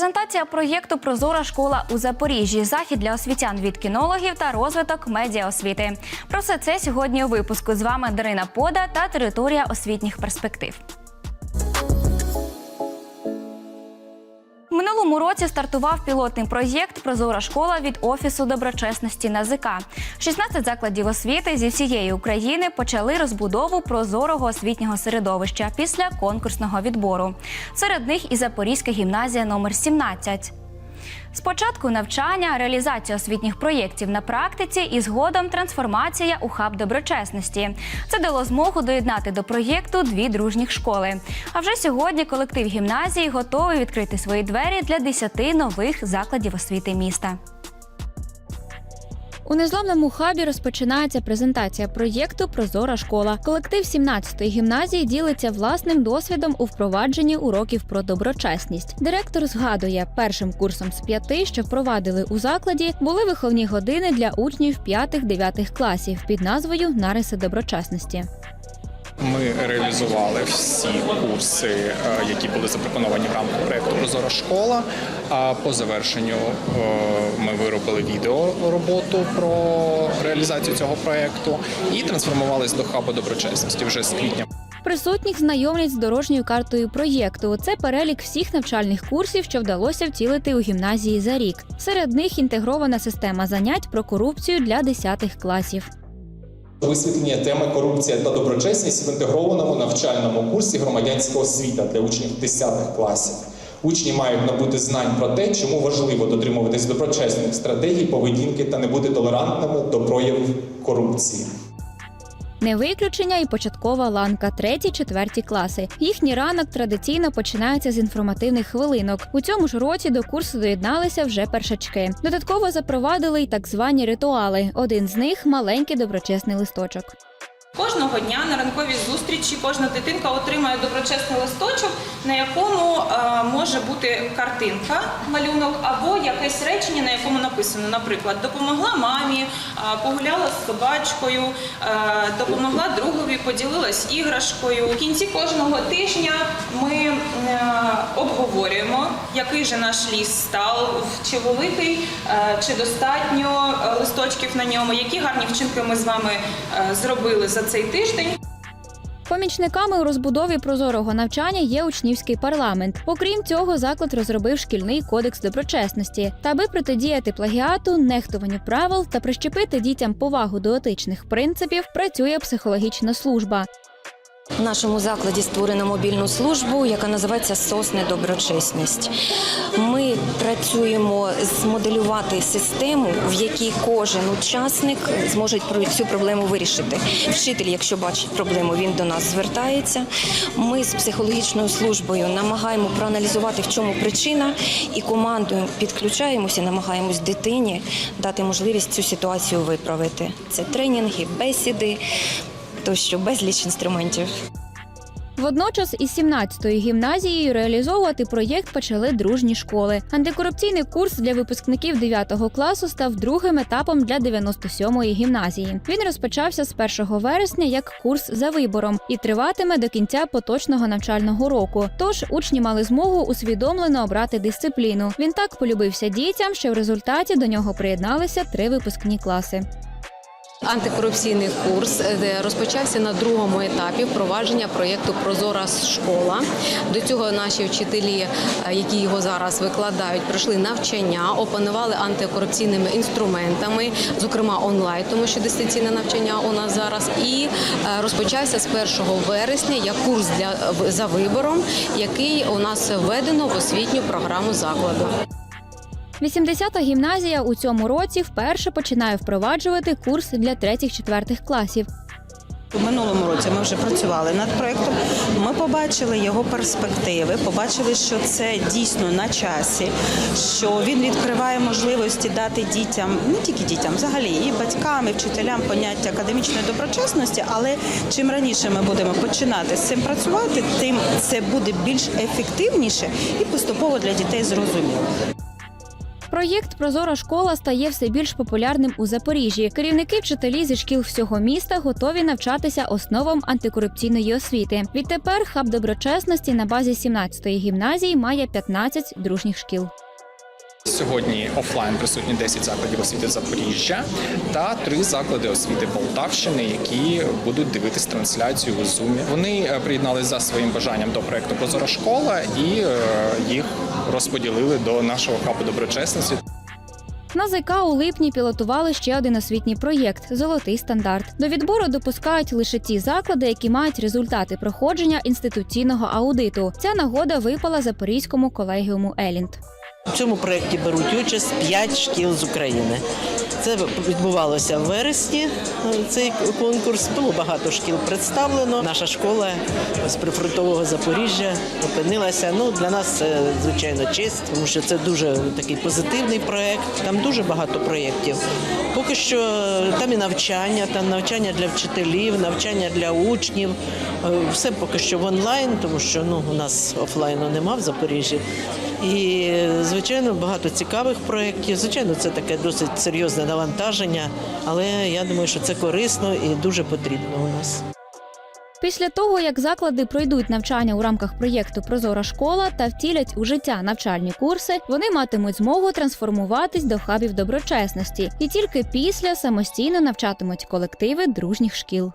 Презентація проєкту Прозора школа у Запоріжжі. Захід для освітян від кінологів та розвиток медіаосвіти. Про все це сьогодні у випуску. З вами Дарина Пода та територія освітніх перспектив. Минулому році стартував пілотний проєкт Прозора школа від офісу доброчесності НАЗК. 16 закладів освіти зі всієї України почали розбудову прозорого освітнього середовища після конкурсного відбору. Серед них і Запорізька гімназія номер 17. Спочатку навчання, реалізація освітніх проєктів на практиці і згодом трансформація у хаб доброчесності. Це дало змогу доєднати до проєкту дві дружніх школи. А вже сьогодні колектив гімназії готовий відкрити свої двері для 10 нових закладів освіти міста. У незламному хабі розпочинається презентація проєкту Прозора школа. Колектив 17-ї гімназії ділиться власним досвідом у впровадженні уроків про доброчесність. Директор згадує, першим курсом з п'яти, що впровадили у закладі, були виховні години для учнів 5-9 класів під назвою Нариси доброчесності. Ми реалізували всі курси, е, які були запропоновані в рамках проєкту Прозора школа. А по завершенню е, ми виробили відеороботу про реалізацію цього проєкту і трансформувалися до хабу доброчесності вже з квітня. Присутніх знайомлять з дорожньою картою проєкту. Це перелік всіх навчальних курсів, що вдалося втілити у гімназії за рік. Серед них інтегрована система занять про корупцію для 10 класів. Висвітлення теми корупція та доброчесність в інтегрованому навчальному курсі громадянського освіта для учнів 10 класів. Учні мають набути знань про те, чому важливо дотримуватись доброчесних стратегій поведінки та не бути толерантними до проявів корупції. Не виключення і початкова ланка, треті, четверті класи. Їхній ранок традиційно починається з інформативних хвилинок. У цьому ж році до курсу доєдналися вже першачки. Додатково запровадили й так звані ритуали. Один з них маленький доброчесний листочок. Кожного дня на ранковій зустрічі кожна дитинка отримає доброчесний листочок, на якому е, може бути картинка, малюнок або якесь речення, на якому написано, наприклад, допомогла мамі, е, погуляла з собачкою, е, допомогла другові, поділилась іграшкою. В кінці кожного тижня ми обговорюємо, який же наш ліс став, чи великий, чи достатньо листочків на ньому, які гарні вчинки ми з вами зробили за цей тиждень. Помічниками у розбудові прозорого навчання є учнівський парламент. Окрім цього, заклад розробив шкільний кодекс доброчесності. Та аби протидіяти плагіату, нехтуванню правил та прищепити дітям повагу до етичних принципів, працює психологічна служба. В нашому закладі створено мобільну службу, яка називається Сосне Доброчесність. Ми працюємо змоделювати систему, в якій кожен учасник зможе цю проблему вирішити. Вчитель, якщо бачить проблему, він до нас звертається. Ми з психологічною службою намагаємо проаналізувати, в чому причина, і командою підключаємося, намагаємось дитині дати можливість цю ситуацію виправити. Це тренінги, бесіди, тощо безліч інструментів. Водночас із 17-ю гімназією реалізовувати проєкт почали дружні школи. Антикорупційний курс для випускників 9 класу став другим етапом для 97-ї гімназії. Він розпочався з 1 вересня як курс за вибором і триватиме до кінця поточного навчального року. Тож учні мали змогу усвідомлено обрати дисципліну. Він так полюбився дітям, що в результаті до нього приєдналися три випускні класи. Антикорупційний курс розпочався на другому етапі впровадження проєкту Прозора школа. До цього наші вчителі, е, які його зараз викладають, пройшли навчання, опанували антикорупційними інструментами, зокрема онлайн, тому що дистанційне навчання у нас зараз. І е, розпочався з 1 вересня як курс для за вибором, який у нас введено в освітню програму закладу. 80-та гімназія у цьому році вперше починає впроваджувати курс для 3-4 класів. У минулому році ми вже працювали над проєктом. Ми побачили його перспективи, побачили, що це дійсно на часі, що він відкриває можливості дати дітям, не тільки дітям, взагалі і батькам, і вчителям поняття академічної доброчесності. Але чим раніше ми будемо починати з цим працювати, тим це буде більш ефективніше і поступово для дітей зрозуміло. Проєкт Прозора школа стає все більш популярним у Запоріжжі. Керівники вчителі зі шкіл всього міста готові навчатися основам антикорупційної освіти. Відтепер хаб доброчесності на базі 17-ї гімназії має 15 дружніх шкіл. Сьогодні офлайн присутні 10 закладів освіти Запоріжжя та три заклади освіти Полтавщини, які будуть дивитись трансляцію у Zoom. Вони е, приєдналися за своїм бажанням до проекту Прозора школа і е, їх розподілили до нашого хабу доброчесності. На ЗК у липні пілотували ще один освітній проєкт Золотий стандарт. До відбору допускають лише ті заклади, які мають результати проходження інституційного аудиту. Ця нагода випала Запорізькому колегіуму Елінд. У цьому проєкті беруть участь 5 шкіл з України. Це відбувалося в вересні. Цей конкурс було багато шкіл представлено. Наша школа з прифронтового Запоріжжя опинилася. Ну для нас це звичайно честь, тому що це дуже такий позитивний проєкт. Там дуже багато проєктів. Поки що там і навчання, там навчання для вчителів, навчання для учнів. Е, Все поки що в онлайн, тому що ну у нас офлайну нема в Запоріжжі. І звичайно багато цікавих проєктів. Звичайно, це таке досить серйозне навантаження, але я думаю, що це корисно і дуже потрібно у нас. Після того, як заклади пройдуть навчання у рамках проєкту Прозора школа та втілять у життя навчальні курси, вони матимуть змогу трансформуватись до хабів доброчесності і тільки після самостійно навчатимуть колективи дружніх шкіл.